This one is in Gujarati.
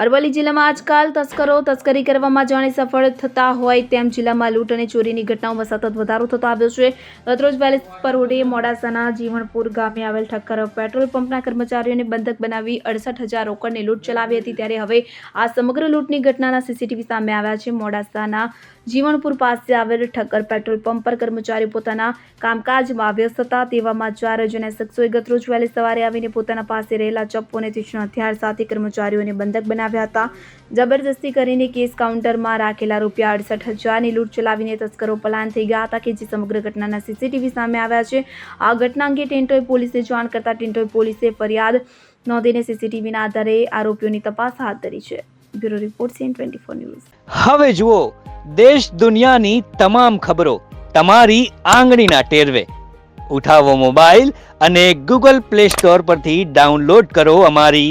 અરવલ્લી જિલ્લામાં આજકાલ તસ્કરો તસ્કરી કરવામાં જાણે સફળ થતા હોય તેમ જિલ્લામાં લૂંટ અને ચોરીની ઘટનાઓમાં સતત વધારો થતો આવ્યો છે. ગતરોજ વેલેસ પરોડે મોડાસાના જીવણપુર ગામે આવેલ ઠક્કર પેટ્રોલ પંપના કર્મચારીઓને બંધક બનાવી અડસઠ હજાર રોકડની લૂંટ ચલાવી હતી. ત્યારે હવે આ સમગ્ર લૂંટની ઘટનાના સીસીટીવી સામે આવ્યા છે. મોડાસાના જીવણપુર પાસે આવેલ ઠક્કર પેટ્રોલ પંપ પર કર્મચારીઓ પોતાના કામકાજમાં વ્યસ્ત હતા. તેવામાં ચાર અજાણ્યા શખ્સોએ ગતરોજ વહેલી સવારે આવીને પોતાના પાસે રહેલા ચપ્પુ અને તીક્ષ્ણ હથિયાર સાથે કર્મચારીઓને બંધક બનાવ્યા હતા. જબરજસ્તી કરીને કેસ કાઉન્ટરમાં રાખેલા રૂપિયા અડસઠ હજારની લૂંટ ચલાવીને તસ્કરો પલાયન થઈ ગયા હતા કે જે સમગ્ર ઘટનાના સીસીટીવી સામે આવ્યા છે. આ ઘટના અંગે ટેન્ટોય પોલીસે જાણ કરતા ટેન્ટોય પોલીસે ફરિયાદ નોંધીને સીસીટીવીના આધારે આરોપીઓની તપાસ હાથ ધરી છે. Bureau report CN twenty four news. હવે જુઓ, દેશ દુનિયાની તમામ ખબરો તમારી આંગળીના ટેરવે. ઉઠાવો મોબાઈલ અને ગૂગલ પ્લે સ્ટોર પરથી ડાઉનલોડ કરો અમારી